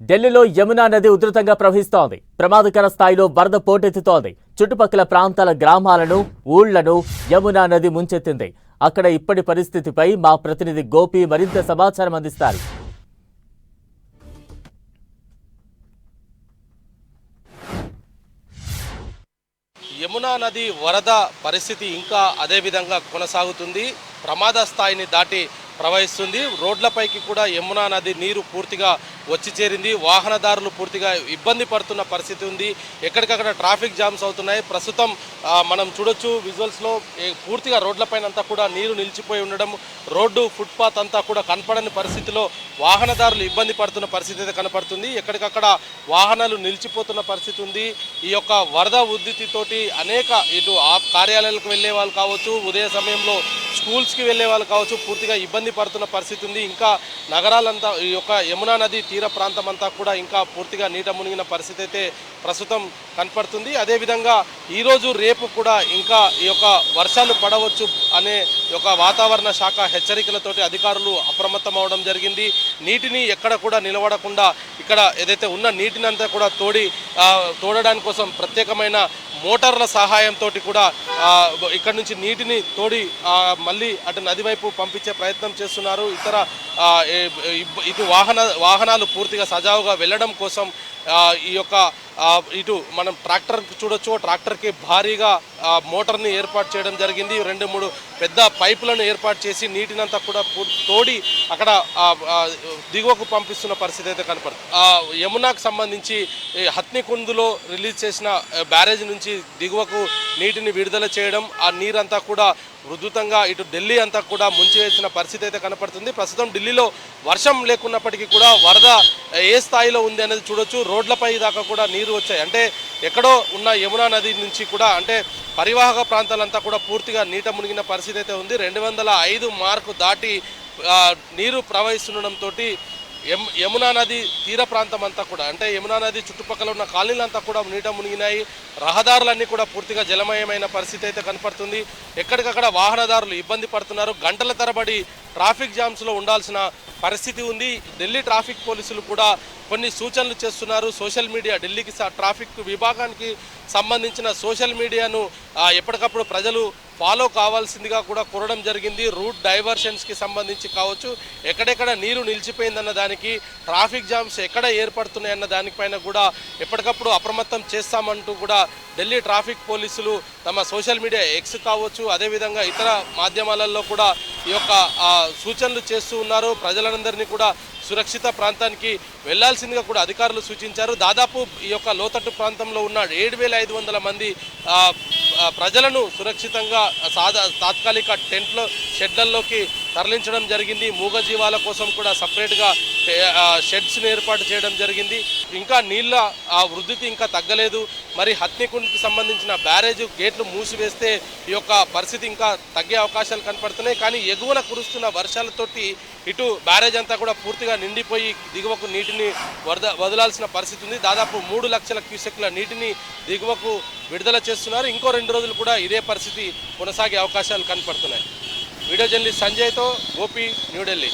ఢిల్లీలో యమునా నది ఉధృతంగా ప్రవహిస్తోంది. ప్రమాదకర స్థాయిలో వరద పోటెత్తుతోంది. చుట్టుపక్కల ప్రాంతాల గ్రామాలను ఊళ్ళను యమునా నది ముంచెత్తింది. అక్కడ ఇప్పటి పరిస్థితిపై మా ప్రతినిధి గోపి మరింత సమాచారం అందిస్తారు. యమునా నది వరద పరిస్థితి ఇంకా అదే విధంగా కొనసాగుతుంది. ప్రమాద స్థాయిని దాటి ప్రవహిస్తుంది. రోడ్లపైకి కూడా యమునా నది నీరు పూర్తిగా వచ్చి చేరింది. వాహనదారులు పూర్తిగా ఇబ్బంది పడుతున్న పరిస్థితి ఉంది. ఎక్కడికక్కడ ట్రాఫిక్ జామ్స్ అవుతున్నాయి. ప్రస్తుతం మనం చూడొచ్చు విజువల్స్లో పూర్తిగా రోడ్లపైన అంతా కూడా నీరు నిలిచిపోయి ఉండడం రోడ్డు ఫుట్పాత్ అంతా కూడా కనపడని పరిస్థితిలో వాహనదారులు ఇబ్బంది పడుతున్న పరిస్థితి అయితే కనపడుతుంది. ఎక్కడికక్కడ వాహనాలు నిలిచిపోతున్న పరిస్థితి ఉంది. ఈ యొక్క వరద ఉద్ధృతితోటి అనేక ఇటు ఆ కార్యాలయాలకు వెళ్ళే వాళ్ళు కావచ్చు ఉదయ సమయంలో స్కూల్స్కి వెళ్ళే వాళ్ళు కావచ్చు పూర్తిగా ఇబ్బంది పడుతున్న పరిస్థితి ఉంది. ఇంకా నగరాలంతా ఈ యొక్క యమునా నది తీర ప్రాంతం అంతా కూడా ఇంకా పూర్తిగా నీట మునిగిన పరిస్థితి అయితే ప్రస్తుతం కనపడుతుంది. అదేవిధంగా ఈరోజు రేపు కూడా ఇంకా ఈ యొక్క వర్షాలు పడవచ్చు అనే యొక్క వాతావరణ శాఖ హెచ్చరికలతోటి అధికారులు అప్రమత్తం అవడం జరిగింది. నీటిని ఎక్కడ కూడా నిలబడకుండా ఇక్కడ ఏదైతే ఉన్న నీటిని అంతా కూడా తోడి ఆ, తోడడానికి కోసం ప్రత్యేకమైన మోటార్ల సహాయంతో కూడా ఇక్కడ నుంచి నీటిని తోడి మళ్ళీ అటు నది వైపు పంపించే ప్రయత్నం చేస్తున్నారు. ఇతర ఇటు వాహన వాహనాలు పూర్తిగా సజావుగా వెళ్ళడం కోసం ఈ యొక్క ఇటు మనం ట్రాక్టర్ చూడొచ్చు ట్రాక్టర్కి భారీగా మోటార్ని ఏర్పాటు చేయడం జరిగింది. రెండు మూడు పెద్ద పైపులను ఏర్పాటు చేసి నీటినంతా కూడా తోడి అక్కడ దిగువకు పంపిస్తున్న పరిస్థితి అయితే కనపడుతుంది. యమునాకు సంబంధించి హత్నికుందులో రిలీజ్ చేసిన బ్యారేజ్ నుంచి దిగువకు నీటిని విడుదల చేయడం ఆ నీరంతా కూడా ఉధృతంగా ఇటు ఢిల్లీ అంతా కూడా ముంచివేసిన పరిస్థితి అయితే కనపడుతుంది. ప్రస్తుతం ఢిల్లీలో వర్షం లేకున్నప్పటికీ కూడా వరద ఏ స్థాయిలో ఉంది అనేది చూడొచ్చు. రోడ్లపై దాకా కూడా నీరు వచ్చాయి. అంటే ఎక్కడో ఉన్న యమునా నది నుంచి కూడా అంటే పరివాహక ప్రాంతాలంతా కూడా పూర్తిగా నీట మునిగిన పరిస్థితి అయితే ఉంది. రెండు వందల ఐదు మార్కు దాటి నీరు ప్రవహిస్తుండడంతో యమునా నది తీర ప్రాంతం అంతా కూడా అంటే యమునా నది చుట్టుపక్కల ఉన్న కాలనీలంతా కూడా నీట మునిగినాయి. రహదారులన్నీ కూడా పూర్తిగా జలమయమైన పరిస్థితి అయితే కనపడుతుంది. ఎక్కడికక్కడ వాహనదారులు ఇబ్బంది పడుతున్నారు. గంటల తరబడి ట్రాఫిక్ జామ్స్లో ఉండాల్సిన పరిస్థితి ఉంది. ఢిల్లీ ట్రాఫిక్ పోలీసులు కూడా కొన్ని సూచనలు చేస్తున్నారు. సోషల్ మీడియా ఢిల్లీకి ట్రాఫిక్ విభాగానికి సంబంధించిన సోషల్ మీడియాను ఎప్పటికప్పుడు ప్రజలు ఫాలో కావాల్సిందిగా కూడా కోరడం జరిగింది. రూట్ డైవర్షన్స్కి సంబంధించి కావచ్చు ఎక్కడెక్కడ నీరు నిలిచిపోయిందన్న దానికి ట్రాఫిక్ జామ్స్ ఎక్కడ ఏర్పడుతున్నాయన్న దానిపైన కూడా ఎప్పటికప్పుడు అప్రమత్తం చేస్తామంటూ కూడా ఢిల్లీ ట్రాఫిక్ పోలీసులు తమ సోషల్ మీడియా ఎక్స్ కావచ్చు అదేవిధంగా ఇతర మాధ్యమాలలో కూడా ఈ యొక్క సూచనలు చేస్తూ ఉన్నారు. ప్రజలందరినీ కూడా సురక్షిత ప్రాంతానికి వెళ్ళాల్సిందిగా కూడా అధికారులు సూచించారు. దాదాపు ఈ యొక్క లోతట్టు ప్రాంతంలో ఉన్న ఏడు వేల ఐదు వందల మంది ప్రజలను సురక్షితంగా సాదా తాత్కాలిక టెంట్లో షెడ్లలోకి తరలించడం జరిగింది. మూగజీవాల కోసం కూడా సపరేట్గా షెడ్స్ని ఏర్పాటు చేయడం జరిగింది. ఇంకా నీళ్ళ ఆ వృద్ధితి ఇంకా తగ్గలేదు. మరి హత్నికుండ్కి సంబంధించిన బ్యారేజ్ గేట్లు మూసివేస్తే ఈ యొక్క పరిస్థితి ఇంకా తగ్గే అవకాశాలు కనపడుతున్నాయి. కానీ ఎగువన కురుస్తున్న వర్షాలతోటి ఇటు బ్యారేజ్ అంతా కూడా పూర్తిగా నిండిపోయి దిగువకు నీటిని వరద వదలాల్సిన పరిస్థితి ఉంది. దాదాపు మూడు లక్షల క్యూసెక్ల నీటిని దిగువకు విడుదల చేస్తున్నారు. ఇంకో రెండు రోజులు కూడా ఇదే పరిస్థితి కొనసాగే అవకాశాలు కనపడుతున్నాయి. వీడియో జర్నలిస్ట్ సంజయ్తో గోపి న్యూఢిల్లీ